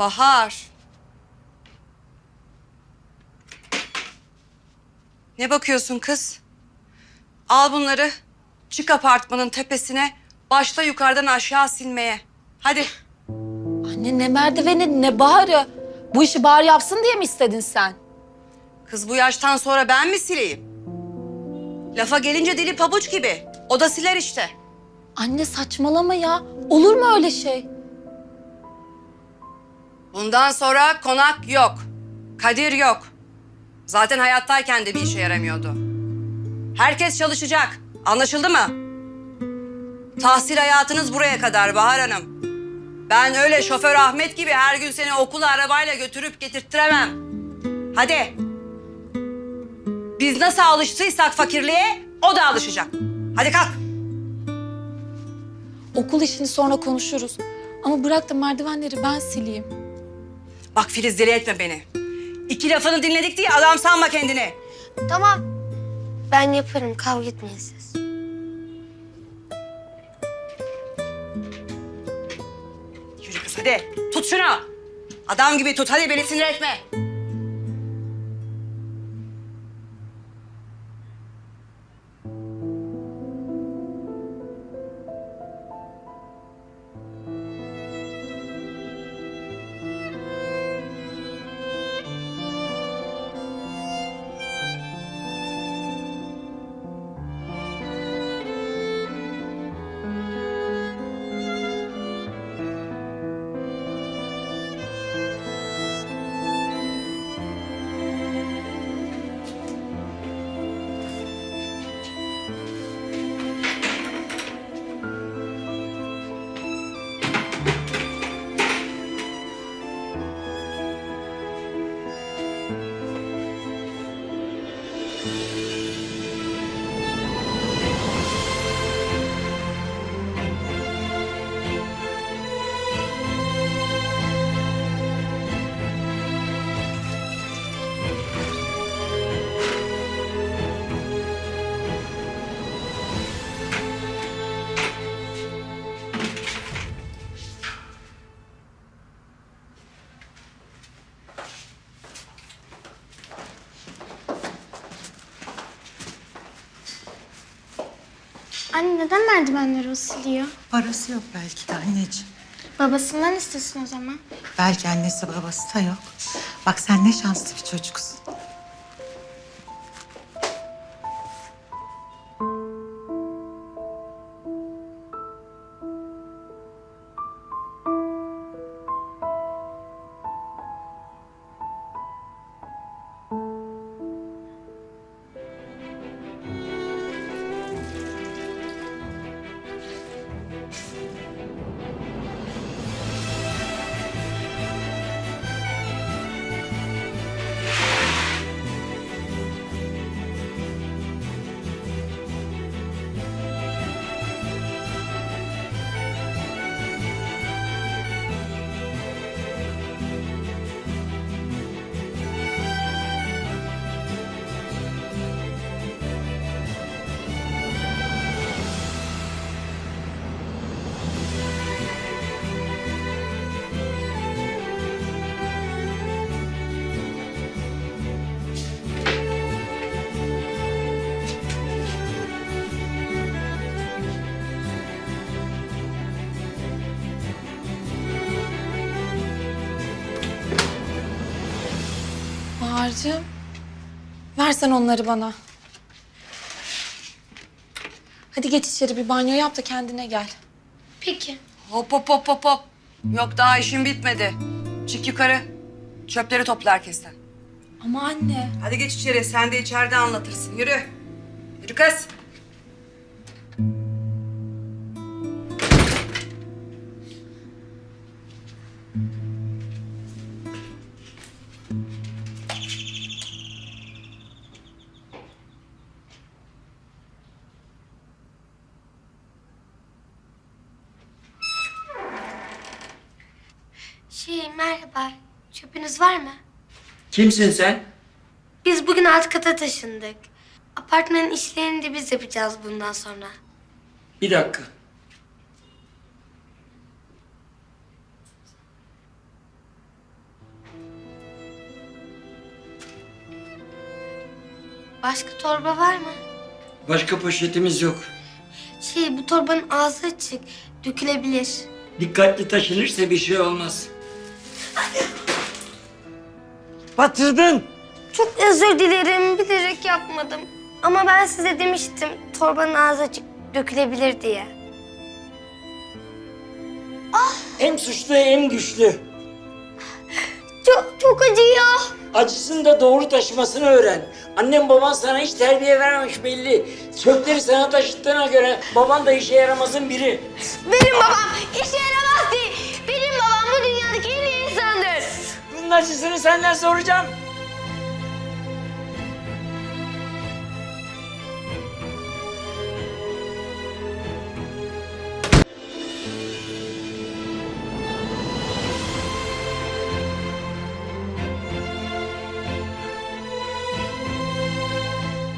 Bahar. Ne bakıyorsun kız? Al bunları. Çık apartmanın tepesine. Başla yukarıdan aşağı silmeye. Hadi. Anne ne merdiveni ne Bahar'ı. Bu işi Bahar yapsın diye mi istedin sen? Kız bu yaştan sonra ben mi sileyim? Lafa gelince dili pabuç gibi. O da siler işte. Anne saçmalama ya. Olur mu öyle şey? Bundan sonra konak yok. Kadir yok. Zaten hayattayken de bir işe yaramıyordu. Herkes çalışacak. Anlaşıldı mı? Tahsil hayatınız buraya kadar Bahar Hanım. Ben öyle şoför Ahmet gibi her gün seni okula arabayla götürüp getirttiremem. Hadi. Biz nasıl alıştıysak fakirliğe o da alışacak. Hadi kalk. Okul işini sonra konuşuruz. Ama bırak da merdivenleri ben sileyim. Bak Filiz deli etme beni. İki lafını dinledik diye adam sanma kendini. Tamam. Ben yaparım. Kavga etmeyin siz. Yürü kız hadi. Tut şunu. Adam gibi tut. Hadi beni sinir etme. Anne neden merdivenleri o siliyor? Parası yok belki de anneciğim. Babasından istesin o zaman. Belki annesi babası da yok. Bak sen ne şanslı bir çocuksun. Bahar'cığım. Versen onları bana. Hadi geç içeri bir banyo yap da kendine gel. Peki. Hop hop hop hop hop. Yok daha işim bitmedi. Çık yukarı. Çöpleri topla herkesten. Ama anne. Hadi geç içeri. Sen de içeride anlatırsın. Yürü. Yürü kız. Çöpünüz var mı? Kimsin sen? Biz bugün alt kata taşındık. Apartmanın işlerini de biz yapacağız bundan sonra. Bir dakika. Başka torba var mı? Başka poşetimiz yok. Şey bu torbanın ağzı açık. Dökülebilir. Dikkatli taşınırsa bir şey olmaz. Batırdın. Çok özür dilerim. Bilerek yapmadım. Ama ben size demiştim torbanın ağzı açık dökülebilir diye. Hem suçlu hem güçlü. Çok çok acıyor. Acısını da doğru taşımasını öğren. Annem baban sana hiç terbiye vermemiş belli. Çöpleri sana taşıttığına göre baban da işe yaramazın biri. Benim babam işe yaramaz değil. Benim babam bu dünyadaki en iyi insandır. Bunun acısını senden soracağım.